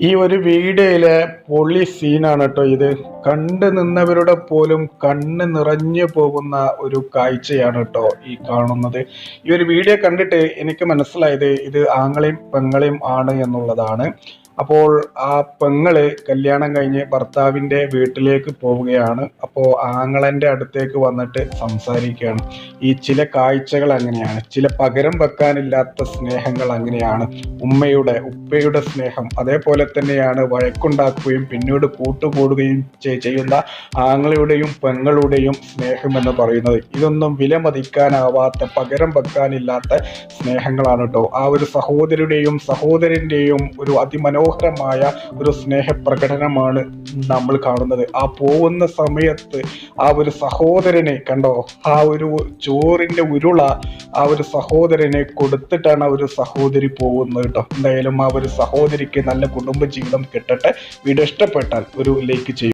ഈ ഒരു വീഡിയോയിലെ പൊളി സീനാണ് കേട്ടോ ഇത്. കണ്ടു നിന്നവരുടെ പോലും കണ്ണ് നിറഞ്ഞു പോകുന്ന ഒരു കാഴ്ചയാണ് കേട്ടോ ഈ കാണുന്നത്. ഈ ഒരു വീഡിയോ കണ്ടിട്ട് എനിക്ക് മനസ്സിലായത് ഇത് ആങ്ങളെയും പെങ്ങളെയും ആണ് എന്നുള്ളതാണ്. അപ്പോൾ ആ പെങ്ങൾ കല്യാണം കഴിഞ്ഞ് ഭർത്താവിന്റെ വീട്ടിലേക്ക് പോവുകയാണ്. അപ്പോൾ ആങ്ങളന്റെ അടുത്തേക്ക് വന്നിട്ട് സംസാരിക്കുകയാണ്. ഈ ചില കാഴ്ചകൾ അങ്ങനെയാണ്. ചില പകരം വെക്കാനില്ലാത്ത സ്നേഹങ്ങൾ അങ്ങനെയാണ്. ഉമ്മയുടെ ഉപ്പയുടെ സ്നേഹം അതേപോലെ തന്നെയാണ് വഴക്കുണ്ടാക്കുകയും പിന്നീട് കൂട്ടുകൂടുകയും ചെയ്യുന്ന ആങ്ങളുടെയും പെങ്ങളുടെയും സ്നേഹം എന്ന് പറയുന്നത്. ഇതൊന്നും വിലമതിക്കാനാവാത്ത പകരം വെക്കാനില്ലാത്ത സ്നേഹങ്ങളാണ് കേട്ടോ ആ ഒരു സഹോദരിയുടെയും സഹോദരന്റെയും ഒരു അതിമനോഹരമായ ഒരു സ്നേഹപ്രകടനമാണ് നമ്മൾ കാണുന്നത്. ആ പോകുന്ന സമയത്ത് ആ ഒരു സഹോദരനെ കണ്ടോ? ആ ഒരു ചോറിന്റെ ഉരുള ആ ഒരു സഹോദരനെ കൊടുത്തിട്ടാണ് ആ ഒരു സഹോദരി പോകുന്നത് കേട്ടോ. എന്തായാലും ആ ഒരു സഹോദരിക്ക് നല്ല കുടുംബ ജീവിതം കിട്ടട്ടെ. വീഡിയോ ഇഷ്ടപ്പെട്ടാൽ ഒരു ലൈക്ക് ചെയ്യും